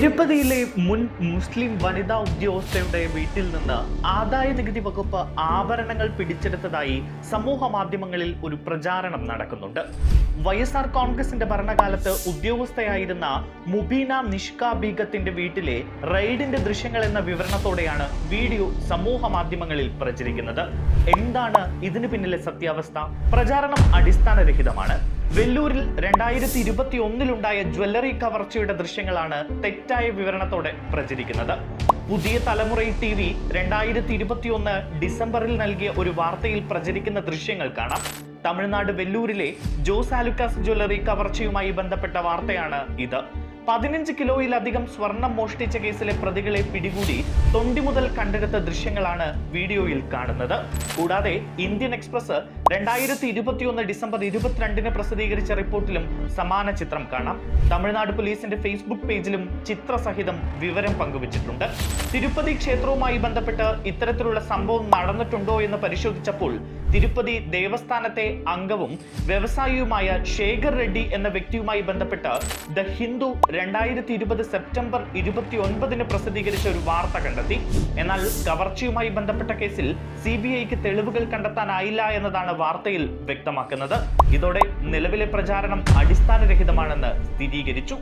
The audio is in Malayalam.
തിരുപ്പതിയിലെ മുൻ മുസ്ലിം വനിതാ ഉദ്യോഗസ്ഥയുടെ വീട്ടിൽ നിന്ന് ആദായ നികുതി വകുപ്പ് ആഭരണങ്ങൾ പിടിച്ചെടുത്തതായി സമൂഹ മാധ്യമങ്ങളിൽ ഒരു പ്രചാരണം നടക്കുന്നുണ്ട്. വൈഎസ്ആർ എസ് ആർ കോൺഗ്രസിന്റെ ഭരണകാലത്ത് ഉദ്യോഗസ്ഥയായിരുന്ന മുബീന നിഷ്ക ബീഗത്തിന്റെ വീട്ടിലെ റെയ്ഡിന്റെ ദൃശ്യങ്ങൾ എന്ന വിവരണത്തോടെയാണ് വീഡിയോ സമൂഹ മാധ്യമങ്ങളിൽ പ്രചരിക്കുന്നത്. എന്താണ് ഇതിനു പിന്നിലെ സത്യാവസ്ഥ? പ്രചാരണം അടിസ്ഥാനരഹിതമാണ്. വെല്ലൂരിൽ രണ്ടായിരത്തി ഇരുപത്തി ഒന്നിലുണ്ടായ ജ്വല്ലറി കവർച്ചയുടെ ദൃശ്യങ്ങളാണ് തെറ്റായ വിവരണത്തോടെ പ്രചരിക്കുന്നത്. പുതിയ തലമുറ ടി വി രണ്ടായിരത്തി ഇരുപത്തി ഒന്ന് ഡിസംബറിൽ നൽകിയ ഒരു വാർത്തയിൽ പ്രചരിക്കുന്ന ദൃശ്യങ്ങൾ കാണാം. തമിഴ്നാട് വെല്ലൂരിലെ ജോസ് ആലുക്കാസ് ജ്വല്ലറി കവർച്ചയുമായി ബന്ധപ്പെട്ട വാർത്തയാണ് ഇത്. പതിനഞ്ച് കിലോയിലധികം സ്വർണം മോഷ്ടിച്ച കേസിലെ പ്രതികളെ പിടികൂടി തൊണ്ടി മുതൽ കണ്ടെടുത്ത ദൃശ്യങ്ങളാണ് വീഡിയോയിൽ കാണുന്നത്. കൂടാതെ ഇന്ത്യൻ എക്സ്പ്രസ് രണ്ടായിരത്തി ഇരുപത്തിയൊന്ന് ഡിസംബർ ഇരുപത്തിരണ്ടിന് പ്രസിദ്ധീകരിച്ച റിപ്പോർട്ടിലും സമാന ചിത്രം കാണാം. തമിഴ്നാട് പോലീസിന്റെ ഫേസ്ബുക്ക് പേജിലും ചിത്രസഹിതം വിവരം പങ്കുവച്ചിട്ടുണ്ട്. തിരുപ്പതി ക്ഷേത്രവുമായി ബന്ധപ്പെട്ട് ഇത്തരത്തിലുള്ള സംഭവം നടന്നിട്ടുണ്ടോ എന്ന് പരിശോധിച്ചപ്പോൾ തിരുപ്പതി ദേവസ്ഥാനത്തെ അംഗവും വ്യവസായിയുമായ ശേഖർ റെഡ്ഡി എന്ന വ്യക്തിയുമായി ബന്ധപ്പെട്ട് ദ ഹിന്ദു രണ്ടായിരത്തി ഇരുപത് സെപ്റ്റംബർ ഇരുപത്തി ഒൻപതിന് പ്രസിദ്ധീകരിച്ച ഒരു വാർത്ത കണ്ടെത്തി. എന്നാൽ കവർച്ചയുമായി ബന്ധപ്പെട്ട കേസിൽ സി ബി ഐക്ക് തെളിവുകൾ കണ്ടെത്താനായില്ല എന്നതാണ് വാർത്തയിൽ വ്യക്തമാക്കുന്നത്. ഇതോടെ നിലവിലെ പ്രചാരണം അടിസ്ഥാനരഹിതമാണെന്ന് സ്ഥിരീകരിച്ചു.